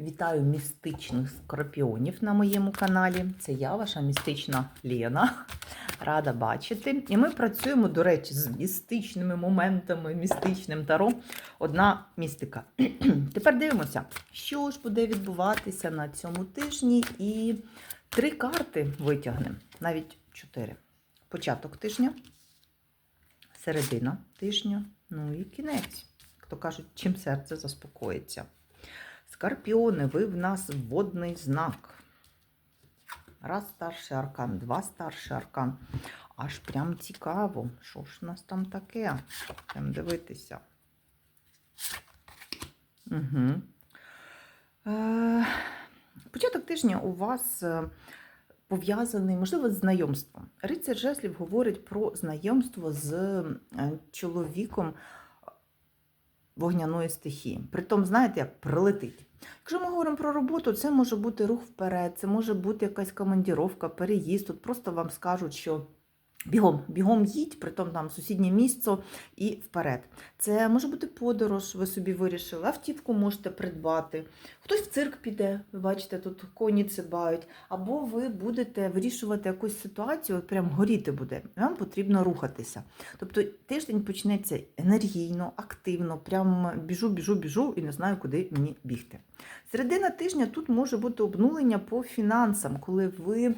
Вітаю містичних скорпіонів на моєму каналі. Це я, ваша містична Лена. Рада бачити. І ми працюємо, до речі, з містичними моментами, містичним таро. Одна містика. Тепер дивимося, що ж буде відбуватися на цьому тижні. І три карти витягнемо, навіть чотири. Початок тижня, середина тижня, ну і кінець. Хто кажуть, чим серце заспокоїться. Скорпіони, ви в нас водний знак. Раз старший аркан, два старший аркан. Аж прям цікаво, що ж у нас там таке? Прям дивитися. Угу. Е, початок тижня у вас е, пов'язаний, можливо, з знайомством. Рицар Жеслів говорить про знайомство з е, чоловіком вогняної стихії. Притом, знаєте, як прилетить. Якщо ми говоримо про роботу, це може бути рух вперед, це може бути якась командіровка, переїзд. Тут просто вам скажуть, що бігом, бігом їдь, притом там сусіднє місце і вперед. Це може бути подорож, ви собі вирішили, автівку можете придбати. Хтось в цирк піде, ви бачите, тут коні цибають, або ви будете вирішувати якусь ситуацію, от прям горіти буде. Вам потрібно рухатися. Тобто тиждень почнеться енергійно, активно, прям біжу, біжу, біжу і не знаю, куди мені бігти. Середина тижня тут може бути обнулення по фінансам, коли ви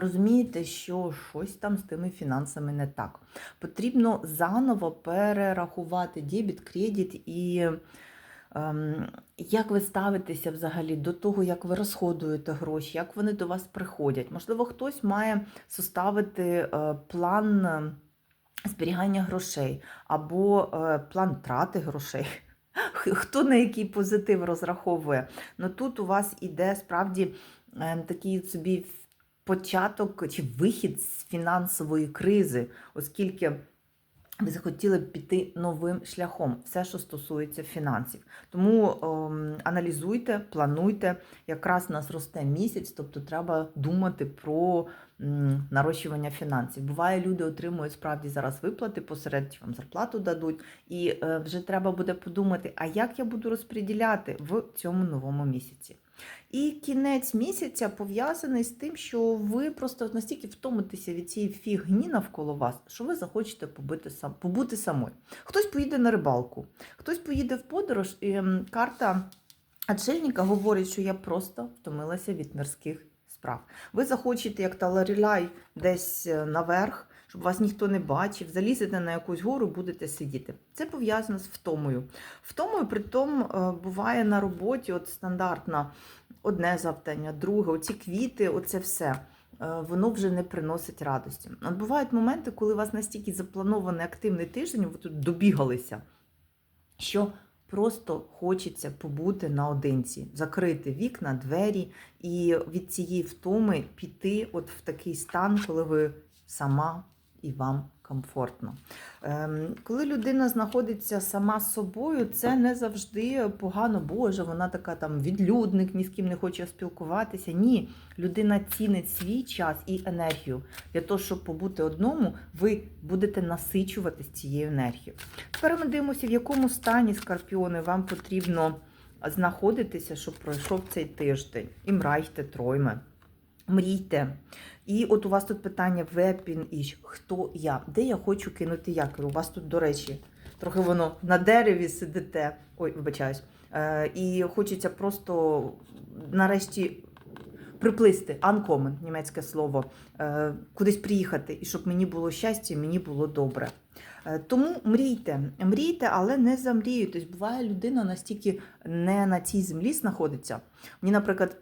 розумієте, що щось там з тими фінансами не так. Потрібно заново перерахувати дебіт, кредит і. ем, Як ви ставитеся взагалі до того, як ви розходуєте гроші, як вони до вас приходять? Можливо, хтось має составити е, план е, зберігання грошей або е, план трати грошей. Хто на який позитив розраховує? Ну тут у вас іде справді е, такий собі початок чи вихід з фінансової кризи, оскільки ви захотіли б піти новим шляхом, все, що стосується фінансів. Тому ем, аналізуйте, плануйте. Якраз у нас росте місяць, тобто треба думати про м, нарощування фінансів. Буває, люди отримують справді зараз виплати, посеред вам зарплату дадуть, і е, вже треба буде подумати, а як я буду розподіляти в цьому новому місяці. І кінець місяця пов'язаний з тим, що ви просто настільки втомитеся від цієї фігні навколо вас, що ви захочете побити сам, побути самою. Хтось поїде на рибалку, хтось поїде в подорож, і карта Отшельника говорить, що я просто втомилася від мирських справ. Ви захочете, як Таларіляй, десь е, наверх, щоб вас ніхто не бачив, залізете на якусь гору, будете сидіти. Це пов'язано з втомою. Втомою, притом, е, буває на роботі, от стандартна одне завдання, друге, оці квіти, оце все. е, Воно вже не приносить радості. От бувають моменти, коли у вас настільки запланований активний тиждень, ви тут добігалися, що просто хочеться побути наодинці, закрити вікна, двері і від цієї втоми піти от в такий стан, коли ви сама і вам комфортно. Ем, коли людина знаходиться сама з собою, це не завжди погано, Боже, вона така там відлюдник, ні з ким не хоче спілкуватися. Ні, людина цінить свій час і енергію. Для того, щоб побути одному, ви будете насичуватись цією енергією. Тепер ми дивимося, в якому стані скорпіони вам потрібно знаходитися, щоб пройшов цей тиждень. І мрайте тройме. Мрійте. І от у вас тут питання вепін іч. Хто я? Де я хочу кинути якір? У вас тут, до речі, трохи воно на дереві сидите. Ой, вибачаюсь. Е, і хочеться просто нарешті приплисти, uncommon, німецьке слово, е, кудись приїхати, і щоб мені було щастя, і мені було добре. Е, Тому мрійте, мрійте, але не замріюйтесь. Буває, людина настільки не на цій землі знаходиться. Мені, наприклад,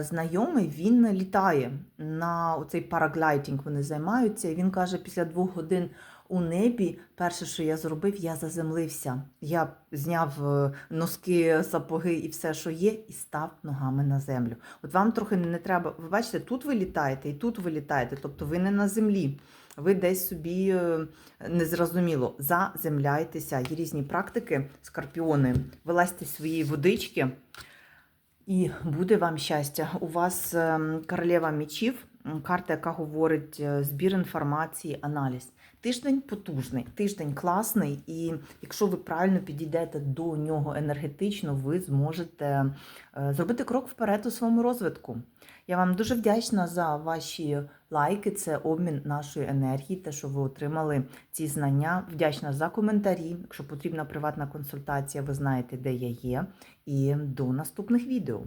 знайомий він літає на цей параглайдинг, вони займаються. І він каже, після двох годин у небі, перше, що я зробив, я заземлився. Я зняв е, носки, сапоги і все, що є, і став ногами на землю. От вам трохи не треба. Ви бачите, тут ви літаєте і тут ви літаєте, тобто ви не на землі. Ви десь собі е, незрозуміло заземляєтеся. Є різні практики, скорпіони. Вилазьте з своєї водички, і буде вам щастя. У вас ем, королева мечів, карта, яка говорить е, збір інформації, аналіз. Тиждень потужний, тиждень класний, і якщо ви правильно підійдете до нього енергетично, ви зможете е, зробити крок вперед у своєму розвитку. Я вам дуже вдячна за ваші лайки, це обмін нашої енергії, те, що ви отримали ці знання. Вдячна за коментарі. Якщо потрібна приватна консультація, ви знаєте, де я є. І до наступних відео.